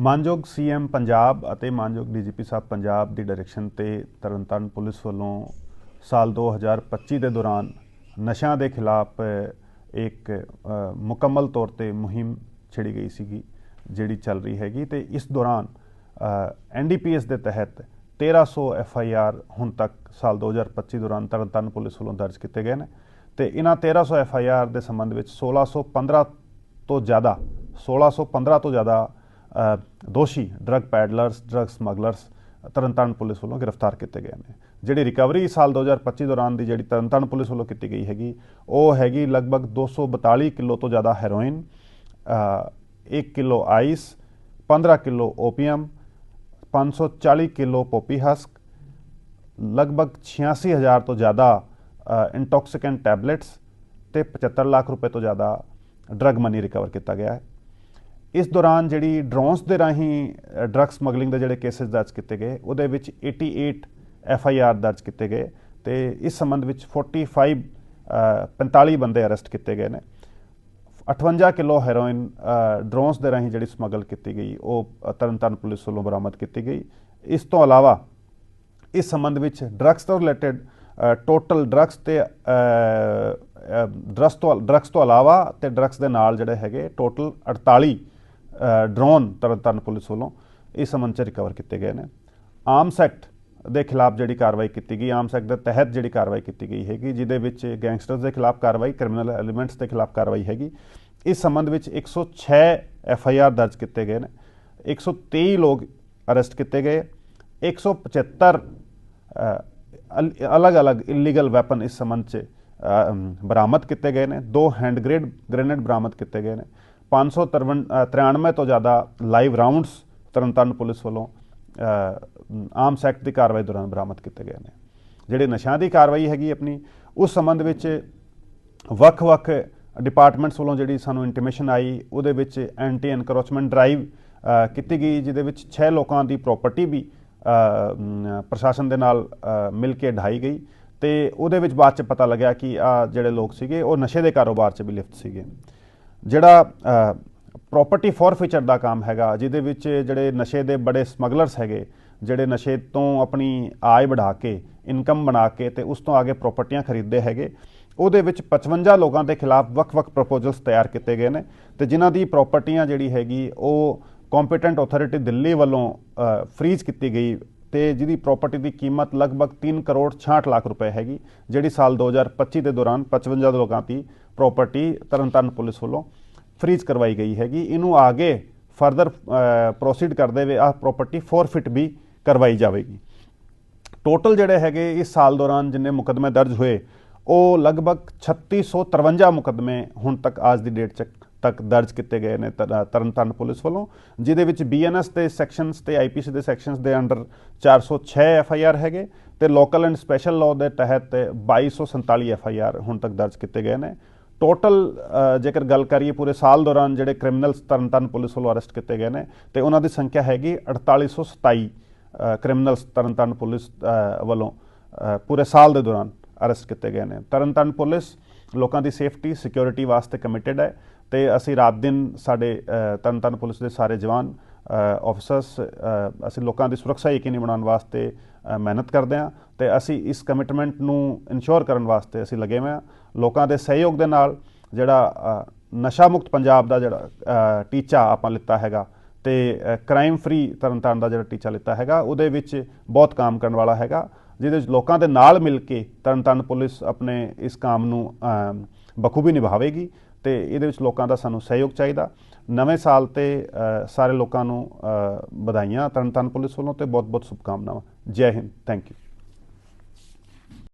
ਮਾਨਯੋਗ ਸੀਐਮ ਪੰਜਾਬ ਅਤੇ ਮਾਨਯੋਗ ਡੀਜੀਪੀ ਸਾਹਿਬ ਪੰਜਾਬ ਦੀ ਡਾਇਰੈਕਸ਼ਨ ਤੇ ਤਰਨਤਾਰਨ ਪੁਲਿਸ ਵੱਲੋਂ ਸਾਲ 2025 ਦੇ ਦੌਰਾਨ ਨਸ਼ਿਆਂ ਦੇ ਖਿਲਾਫ ਇੱਕ ਮੁਕੰਮਲ ਤੌਰ ਤੇ ਮੁਹਿੰਮ ਛਿੜੀ ਗਈ ਸੀਗੀ, ਜਿਹੜੀ ਚੱਲ ਰਹੀ ਹੈਗੀ ਤੇ ਇਸ ਦੌਰਾਨ ਐਨਡੀਪੀਐਸ ਦੇ ਤਹਿਤ 1300 ਐਫਆਈਆਰ ਹੁਣ ਤੱਕ ਸਾਲ 2025 ਦੌਰਾਨ ਤਰਨਤਾਰਨ ਪੁਲਿਸ ਵੱਲੋਂ ਦਰਜ ਕੀਤੇ ਗਏ ਨੇ ਤੇ ਇਹਨਾਂ 1300 ਐਫਆਈਆਰ ਦੇ ਸੰਬੰਧ ਵਿੱਚ 1615 ਤੋਂ ਜ਼ਿਆਦਾ 1615 ਤੋਂ ਜ਼ਿਆਦਾ ਦੋਸ਼ੀ drug peddlers drug smugglers Tarn Taran police ਵੱਲੋਂ ਗ੍ਰਿਫਤਾਰ ਕੀਤੇ ਗਏ ਨੇ। ਜਿਹੜੀ ਰਿਕਵਰੀ ਸਾਲ 2025 ਦੌਰਾਨ ਦੀ ਜਿਹੜੀ ਤਰਨਤਾਰਨ ਪੁਲਿਸ ਵੱਲੋਂ ਕੀਤੀ ਗਈ ਹੈਗੀ, ਉਹ ਹੈਗੀ ਲਗਭਗ 242 ਕਿਲੋ ਤੋਂ ਜ਼ਿਆਦਾ heroin 1 kilo ice 15 kilo opium 540 kilo poppy husk, ਲਗਭਗ 86000 ਤੋਂ ਜ਼ਿਆਦਾ ਇੰਟੌਕਸੀਕੈਂਟ ਟੈਬਲੇਟਸ ਤੇ 75 ਲੱਖ ਰੁਪਏ ਤੋਂ ਜ਼ਿਆਦਾ ਡਰੱਗ ਮਨੀ ਰਿਕਵਰ ਕੀਤਾ ਗਿਆ ਹੈ। ਇਸ ਦੌਰਾਨ ਜਿਹੜੀ ਡਰੋਨਸ ਦੇ ਰਾਹੀਂ ਡਰੱਗ ਸਮਗਲਿੰਗ ਦੇ ਜਿਹੜੇ ਕੇਸਿਸ ਦਰਜ ਕੀਤੇ ਗਏ ਉਹਦੇ ਵਿੱਚ 88 ਐਫ ਆਈ ਆਰ ਦਰਜ ਕੀਤੇ ਗਏ ਤੇ ਇਸ ਸੰਬੰਧ ਵਿੱਚ 45 ਅ, 45 ਬੰਦੇ ਅਰੈਸਟ ਕੀਤੇ ਗਏ ਨੇ। 58 ਕਿਲੋ ਹੈਰੋਇਨ ਡਰੋਨਸ ਦੇ ਰਾਹੀਂ ਜਿਹੜੀ ਸਮਗਲ ਕੀਤੀ ਗਈ ਉਹ ਅ, ਤਰਨਤਾਰਨ ਪੁਲਿਸ ਵੱਲੋਂ ਬਰਾਮਦ ਕੀਤੀ ਗਈ। ਇਸ ਤੋਂ ਇਲਾਵਾ ਇਸ ਸੰਬੰਧ ਵਿੱਚ ਡਰੱਗਸ ਤੋਂ ਰਿਲੇਟਡ ਟੋਟਲ ਡਰੱਗਸ ਤੇ ਡਰੱਗਸ ਤੋਂ ਡਰੱਗਸ ਤੋਂ ਇਲਾਵਾ ਤੇ ਡਰੱਗਸ ਦੇ ਨਾਲ ਜਿਹੜੇ ਹੈਗੇ ਟੋਟਲ 48 ਡਰੋਨ ਤਰਨਤਾਰਨ ਪੁਲਿਸ ਵੱਲੋਂ ਇਸ ਸੰਬੰਧ ਚ ਰਿਕਵਰ ਕੀਤੇ ਗਏ ਨੇ। ਆਰਮਸ ਐਕਟ ਦੇ ਖਿਲਾਫ ਜਿਹੜੀ ਕਾਰਵਾਈ ਕੀਤੀ ਗਈ ਆਰਮਸ ਐਕਟ ਦੇ ਤਹਿਤ ਜਿਹੜੀ ਕਾਰਵਾਈ ਕੀਤੀ ਗਈ ਹੈਗੀ, ਜਿਹਦੇ ਵਿੱਚ ਗੈਂਗਸਟਰਸ ਦੇ ਖਿਲਾਫ ਕਾਰਵਾਈ ਕ੍ਰਿਮੀਨਲ ਐਲੀਮੈਂਟਸ ਦੇ ਖਿਲਾਫ ਕਾਰਵਾਈ ਹੈਗੀ। ਇਸ ਸੰਬੰਧ ਵਿੱਚ 106 ਐਫ ਆਈ ਆਰ ਦਰਜ ਕੀਤੇ ਗਏ ਨੇ। 123 ਲੋਕ ਅਰੈਸਟ ਕੀਤੇ ਗਏ। 175 ਅਲੱਗ-ਅਲੱਗ ਇਲੀਗਲ ਵੈਪਨ ਇਸ ਸੰਬੰਧ ਚ ਬਰਾਮਦ ਕੀਤੇ ਗਏ ਨੇ। ਦੋ ਹੈਂਡ ਗ੍ਰੇਡ ਗ੍ਰੇਨੇਡ ਬਰਾਮਦ ਕੀਤੇ ਗਏ ਨੇ। 593 ਤੋਂ ਜ਼ਿਆਦਾ ਲਾਈਵ ਰਾਉਂਡਸ ਤਰਨਤਾਰਨ ਪੁਲਿਸ ਵੱਲੋਂ ਆਮ ਸੈਕਟ ਦੀ ਕਾਰਵਾਈ ਦੌਰਾਨ ਬਰਾਮਦ ਕੀਤੇ ਗਏ ਨੇ। ਜਿਹੜੇ ਨਸ਼ਿਆਂ ਦੀ ਕਾਰਵਾਈ ਹੈਗੀ ਆਪਣੀ, ਉਸ ਸੰਬੰਧ ਵਿੱਚ ਵੱਖ-ਵੱਖ ਡਿਪਾਰਟਮੈਂਟਸ ਵੱਲੋਂ ਜਿਹੜੀ ਸਾਨੂੰ ਇੰਟੀਮੇਸ਼ਨ ਆਈ, ਉਹਦੇ ਵਿੱਚ ਐਂਟੀ ਐਨਕਰੋਚਮੈਂਟ ਡਰਾਈਵ ਕੀਤੀ ਗਈ, ਜਿਹਦੇ ਵਿੱਚ 6 ਲੋਕਾਂ ਦੀ ਪ੍ਰਾਪਰਟੀ ਵੀ ਪ੍ਰਸ਼ਾਸਨ ਦੇ ਨਾਲ ਮਿਲ ਕੇ ਢਾਈ ਗਈ ਤੇ ਉਹਦੇ ਵਿੱਚ ਬਾਅਦ ਚ ਪਤਾ ਲੱਗਿਆ ਕਿ ਆ ਜਿਹੜੇ ਲੋਕ ਸੀਗੇ, ਉਹ ਨਸ਼ੇ ਦੇ ਕਾਰੋਬਾਰ 'ਚ ਵੀ ਲਿਫਟ ਸੀਗੇ। ਜਿਹੜਾ ਪ੍ਰਾਪਰਟੀ ਫੋਰਫੀਚਰ ਦਾ ਕੰਮ ਹੈਗਾ, ਜਿਹਦੇ ਵਿੱਚ ਜਿਹੜੇ ਨਸ਼ੇ ਦੇ ਬੜੇ ਸਮਗਲਰਸ ਹੈਗੇ, ਜਿਹੜੇ ਨਸ਼ੇ ਤੋਂ ਆਪਣੀ ਆਏ ਵਧਾ ਕੇ ਇਨਕਮ ਬਣਾ ਕੇ ਤੇ ਉਸ ਤੋਂ ਅੱਗੇ ਪ੍ਰਾਪਰਟੀਆਂ ਖਰੀਦਦੇ ਹੈਗੇ, ਉਹਦੇ ਵਿੱਚ 55 ਲੋਕਾਂ ਦੇ ਖਿਲਾਫ ਵੱਖ-ਵੱਖ ਪ੍ਰਪੋਜ਼ਲਸ ਤਿਆਰ ਕੀਤੇ ਗਏ ਨੇ ਤੇ ਜਿਨ੍ਹਾਂ ਦੀ ਪ੍ਰਾਪਰਟੀਆਂ ਜਿਹੜੀ ਹੈਗੀ, ਉਹ ਕੰਪੀਟੈਂਟ ਅਥਾਰਟੀ ਦਿੱਲੀ ਵੱਲੋਂ ਫ੍ਰੀਜ਼ ਕੀਤੀ ਗਈ ਤੇ ਜਿਹਦੀ ਪ੍ਰਾਪਰਟੀ ਦੀ ਕੀਮਤ ਲਗਭਗ 3 ਕਰੋੜ 66 ਲੱਖ ਰੁਪਏ ਹੈਗੀ, ਜਿਹੜੀ ਸਾਲ 2025 ਦੇ ਦੌਰਾਨ 55 ਲੋਕਾਂ ਦੀ ਪ੍ਰਾਪਰਟੀ ਤਰਨਤਾਰਨ ਪੁਲਿਸ ਵੱਲੋਂ ਫ੍ਰੀਜ਼ ਕਰਵਾਈ ਗਈ ਹੈਗੀ। ਇਹਨੂੰ ਆਗੇ ਫਰਦਰ ਪ੍ਰੋਸੀਡ ਕਰਦੇ ਹੋਏ ਆਹ ਪ੍ਰਾਪਰਟੀ ਫੋਰਫਿਟ ਵੀ ਕਰਵਾਈ ਜਾਵੇਗੀ। ਟੋਟਲ ਜਿਹੜੇ ਹੈਗੇ ਇਸ ਸਾਲ ਦੌਰਾਨ ਜਿੰਨੇ ਮੁਕਦਮੇ ਦਰਜ ਹੋਏ, ਉਹ ਲਗਭਗ 3653 ਮੁਕਦਮੇ ਹੁਣ ਤੱਕ ਅੱਜ ਦੀ ਡੇਟ 'ਚ ਤੱਕ ਦਰਜ ਕੀਤੇ ਗਏ ਨੇ ਤਰ- ਤਰਨਤਾਰਨ ਪੁਲਿਸ ਵੱਲੋਂ, ਜਿਹਦੇ ਵਿੱਚ ਬੀਐਨਐਸ ਦੇ ਸੈਕਸ਼ਨਸ ਤੇ ਆਈਪੀਸੀ ਦੇ ਸੈਕਸ਼ਨਸ ਦੇ ਅੰਡਰ 406 ਐਫਆਈਆਰ ਹੈਗੇ ਤੇ ਲੋਕਲ ਐਂਡ ਸਪੈਸ਼ਲ ਲਾਅ ਦੇ ਤਹਿਤ 2247 ਐਫਆਈਆਰ ਹੁਣ ਤੱਕ ਦਰਜ ਕੀਤੇ ਗਏ ਨੇ। ਟੋਟਲ ਜੇਕਰ ਗੱਲ ਕਰੀਏ ਪੂਰੇ ਸਾਲ ਦੌਰਾਨ ਜਿਹੜੇ ਕ੍ਰਿਮੀਨਲਸ ਤਰਨਤਾਰਨ ਪੁਲਿਸ ਵੱਲੋਂ ਅਰੈਸਟ ਕੀਤੇ ਗਏ ਨੇ, ਤੇ ਉਹਨਾਂ ਦੀ ਸੰਖਿਆ ਹੈਗੀ 4827 ਕ੍ਰਿਮੀਨਲਸ ਤਰਨਤਾਰਨ ਪੁਲਿਸ ਵੱਲੋਂ ਪੂਰੇ ਸਾਲ ਦੇ ਦੌਰਾਨ ਅਰੈਸਟ ਕੀਤੇ ਗਏ ਨੇ। ਤਰਨਤਾਰਨ ਪੁਲਿਸ ਲੋਕਾਂ ਦੀ ਸੇਫਟੀ ਸਿਕਿਉਰਿਟੀ ਵਾਸਤੇ ਕਮਿਟਿਡ ਹੈ ਤੇ ਅਸੀਂ ਰਾਤ ਦਿਨ ਸਾਡੇ ਅ, ਤਰਨਤਾਰਨ ਪੁਲਿਸ ਦੇ ਸਾਰੇ ਜਵਾਨ ਆਫੀਸਰਸ ਅਸੀਂ ਲੋਕਾਂ ਦੀ ਸੁਰੱਖਿਆ ਯਕੀਨੀ ਬਣਾਉਣ ਵਾਸਤੇ ਮਿਹਨਤ ਕਰਦੇ ਹਾਂ ਤੇ ਅਸੀਂ ਇਸ ਕਮਿਟਮੈਂਟ ਨੂੰ ਇਨਸ਼ੋਰ ਕਰਨ ਵਾਸਤੇ ਅਸੀਂ ਲੱਗੇ ਹੋਏ ਹਾਂ। ਲੋਕਾਂ ਦੇ ਸਹਿਯੋਗ ਦੇ ਨਾਲ ਜਿਹੜਾ ਨਸ਼ਾ ਮੁਕਤ ਪੰਜਾਬ ਦਾ ਜਿਹੜਾ ਟੀਚਾ ਆਪਾਂ ਲਿੱਤਾ ਹੈਗਾ ਤੇ ਕ੍ਰਾਈਮ ਫ੍ਰੀ ਤਰਨਤਾਰਨ ਦਾ ਜਿਹੜਾ ਟੀਚਾ ਲਿੱਤਾ ਹੈਗਾ ਉਹਦੇ ਵਿੱਚ ਬਹੁਤ ਕੰਮ ਕਰਨ ਵਾਲਾ ਹੈਗਾ। ਜਿਹਦੇ ਵਿੱਚ ਲੋਕਾਂ ਦੇ ਨਾਲ ਮਿਲ ਕੇ ਤਰਨਤਾਰਨ ਪੁਲਿਸ ਆਪਣੇ ਇਸ ਕੰਮ ਨੂੰ ਬਖੂਬੀ ਨਿਭਾਵੇਗੀ ਤੇ ਇਹਦੇ ਵਿੱਚ ਲੋਕਾਂ ਦਾ ਸਾਨੂੰ ਸਹਿਯੋਗ ਚਾਹੀਦਾ। ਨਵੇਂ ਸਾਲ ਤੇ ਸਾਰੇ ਲੋਕਾਂ ਨੂੰ ਅ, ਵਧਾਈਆਂ ਤਰਨਤਾਰਨ ਪੁਲਿਸ ਵੱਲੋਂ ਤੇ ਬਹੁਤ ਬਹੁਤ ਸ਼ੁਭਕਾਮਨਾਵਾਂ। ਜੈ ਹਿੰਦ। Thank you